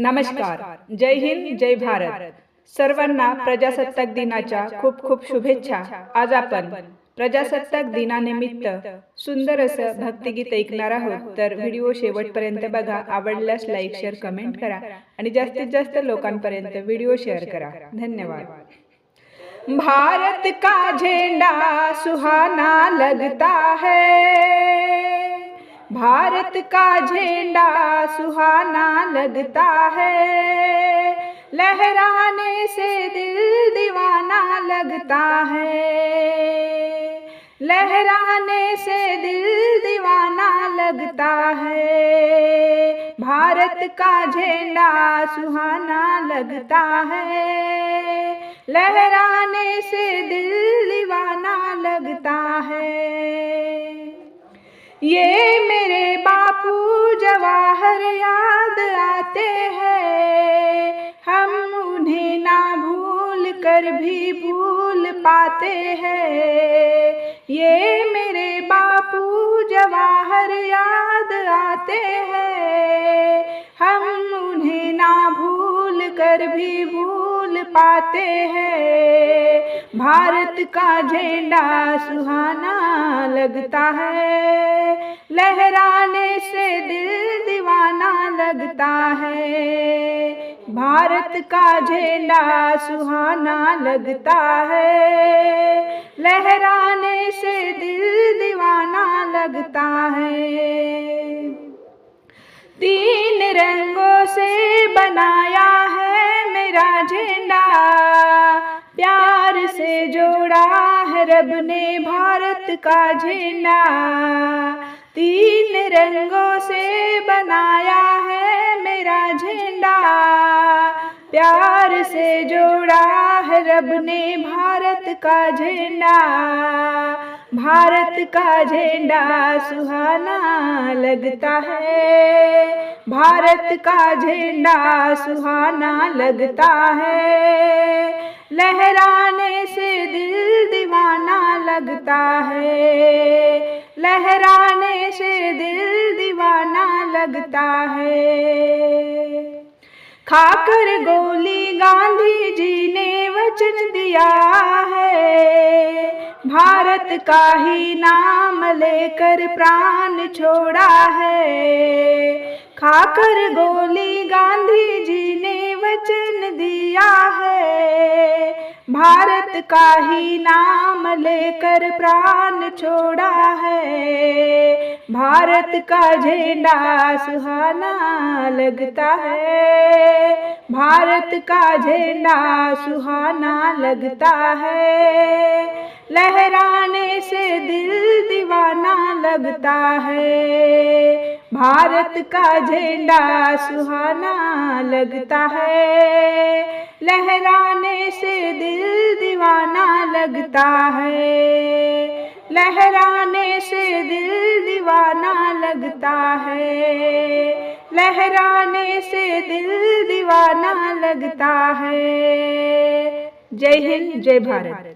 नमस्कार. जय हिंद जय भारत. सर्वांना प्रजासत्ताक दिनाच्या खूप खूप शुभेच्छा. आज आपण प्रजासत्ताक दिनानिमित्त सुंदर असं भक्तिगीत ऐकणार आहोत. तर व्हिडिओ शेवटपर्यंत बघा आवडल्यास लाईक शेअर कमेंट करा आणि जास्तीत जास्त लोकांपर्यंत व्हिडिओ शेअर करा. धन्यवाद. भारत का झंडा सुहाना लगता है. भारत का झंडा सुहाना लगता है। लहराने से दिल दीवाना लगता है। लहराने से दिल दीवाना लगता है। भारत का झंडा सुहाना लगता है। लहराने से दिल दीवाना लगता है। ये जवाहर याद आते हैं। हम उन्हें ना भूल कर भी भूल पाते हैं। ये मेरे बापू जवाहर याद आते हैं। हम उन्हें ना भूल कर भी भूल पाते हैं। भारत का झंडा सुहाना लगता है। लहराने से दिल दीवाना लगता है। भारत का झंडा सुहाना लगता है। लहराने से दिल दीवाना लगता है। रब ने भारत का झंडा तीन रंगों से बनाया है मेरा झंडा। प्यार से जोड़ा है रब ने भारत का झंडा। भारत का झंडा सुहाना लगता है। भारत का झंडा सुहाना लगता है। लहराने से दिल दीवाना लगता है। लहराने से दिल दीवाना लगता है। खाकर गोली गांधी जी ने वचन दिया है। भारत का ही नाम लेकर प्राण छोड़ा है। खाकर गोली गांधी जी ने वचन दिया है। भारत का ही नाम लेकर प्राण छोड़ा है। भारत का झंडा सुहाना लगता है। भारत का झंडा सुहाना लगता है। लहराने से दिल दीवाना लगता है। भारत का झंडा सुहाना लगता है। लहराने से दिल दीवाना लगता है। लहराने से दिल दीवाना लगता है। लहराने से दिल दीवाना लगता है। जय हिंद, जय भारत।